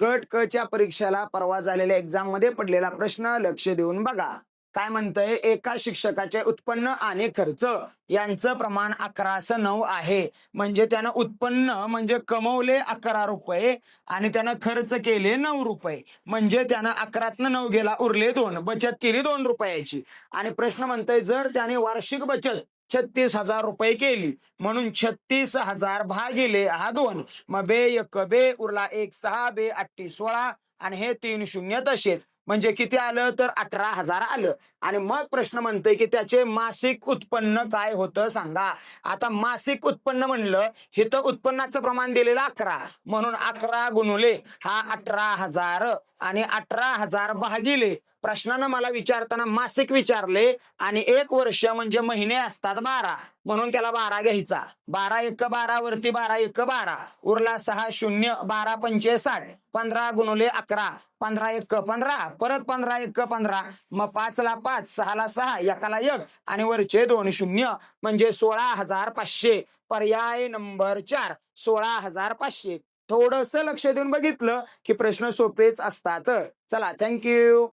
गट क च्या परीक्षेला परवा झालेल्या एक्झाममध्ये पडलेला प्रश्न लक्ष देऊन बघा. काय म्हणतंय? एका शिक्षकाचे उत्पन्न आणि खर्च यांचं प्रमाण अकरासं नऊ आहे. म्हणजे त्यानं उत्पन्न म्हणजे कमवले अकरा रुपये आणि त्यानं खर्च केले नऊ रुपये. म्हणजे त्यानं अकरातनं नऊ गेला उरले दोन बचत केली दोन रुपयाची. आणि प्रश्न म्हणतोय जर त्याने वार्षिक बचत छत्तीस हजार रुपये केली. म्हणून छत्तीस हजार भागिले हा दोन. मग बे एक बे उरला एक सहा बे अठ्ठी सोळा. आणि हे तीन शून्य तसेच. म्हणजे किती आलं? तर अठरा हजार आलं. आणि मग प्रश्न म्हणतोय की त्याचे मासिक उत्पन्न काय होतं सांगा. आता मासिक उत्पन्न म्हणलं हे तर उत्पन्नाचं प्रमाण दिलेलं अकरा. म्हणून अकरा गुणुले हा अठरा हजार आणि अठरा हजार भागिले प्रश्नानं मला विचारताना मासिक विचारले आणि एक वर्ष म्हणजे महिने असतात बारा. म्हणून त्याला बारा घ्यायचा. बारा एक बारा वरती बारा एक बारा. उरला सहा शून्य बारा पंचे साठ पंधरा गुणुले अकरा. पंधरा एक पंधरा. परत पंधरा एक पंधरा. मग पाचला पाच सहाला सहा एकाला एक. आणि वरचे दोन शून्य म्हणजे सोळा हजार पाचशे. पर्याय नंबर चार सोळा हजार पाचशे. थोडस लक्ष देऊन बघितलं की प्रश्न सोपेच असतात. चला थँक्यू